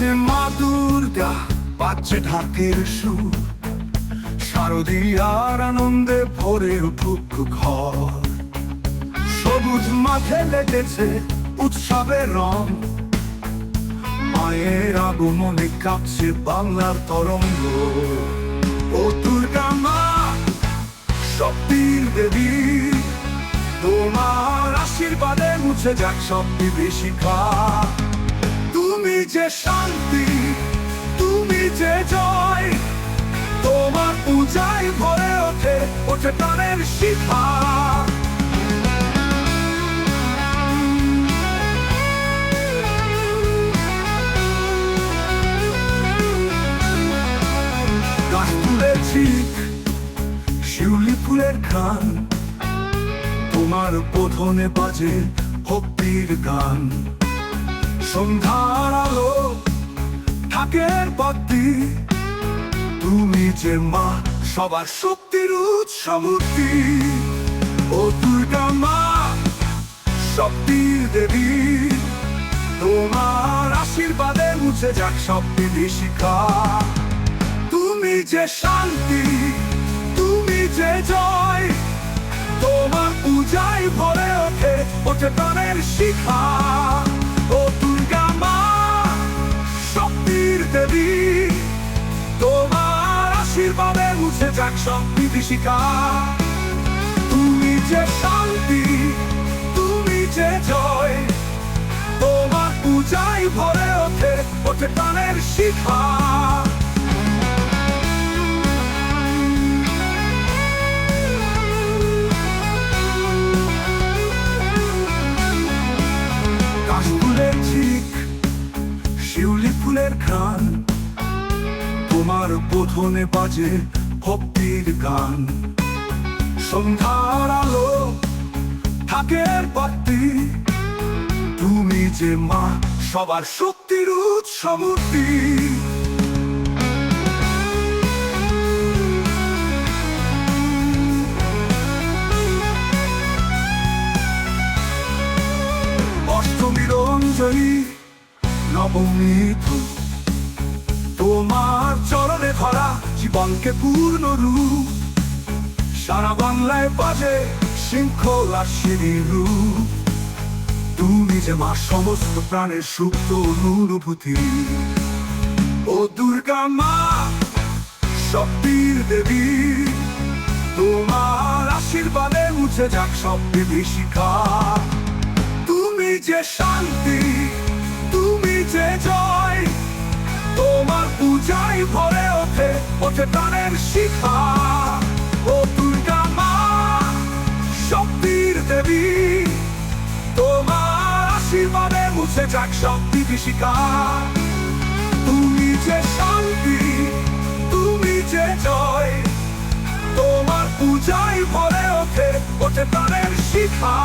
বাজে মা দুর্গা বাজছে ঢাকের সুর। শারদীয়ার আনন্দে ভরে উঠুক ঘর। সবুজ মাঠে লেগেছে উৎসবের রং। মায়ের আগমনে কাঁপছে বাংলার তরঙ্গ। ও দুর্গা মা শক্তির দেবী, তোমার আশীর্বাদে মুছে যাক সব বিভীষিকা যে শান্তি, তুমি যে জয়, তোমার পূজায় ভরে ওঠে ওঠে প্রাণের গাছ ফুলের শিউলি ফুলের খান তোমার বোধনে বাজে ভক্তির গান। সন্ধ্যার আলো থাকের বাতি তুমি যে মা, সবার শক্তির উৎসমূর্তি ও দুর্গা মা শক্তির দেবী। তোমার আশীর্বাদে মুছে যাক সব বিভীষিকা তুমি যে শান্তি, তুমি যে জয়। তোমার পূজায় ভরে ওঠে ওঠে প্রাণের শিখা। যাক সব বিভীষিকা তুমি যে শান্তি, তুমি যে জয়, তোমার পূজায় ভরে ওঠে ওঠে প্রাণের শিখা কাশফুলের ঝিক শিউলি ফুলের খান তোমার বোধনে বাজে ভক্তির গান। সন্ধ্যার তুমি যে মা সবার শক্তির উৎসমূর্তি অষ্টমীর অঞ্জলি নবমী ধূপ। জীবনকে পূর্ণ রূপ। সারা বাংলায় বাজে শৃঙ্খলা সিঁড়ি রূপ। তুমি যে মা সমস্ত প্রাণের সুপ্ত অনুভূতি। ও দুর্গা মা শক্তির দেবী। তোমার আশীর্বাদে মুছে যাক সব বিভীষিকা। তুমি যে শান্তি ওঠে শিখা। ও দুর্গা মা শক্তির দেবী। তোমার আশীর্বাদে মুছে যাক সব বিভীষিকা তুমি যে শান্তি, তুমি যে জয়, তোমার পূজায় ভরে ওঠে ওঠে প্রাণের শিখা।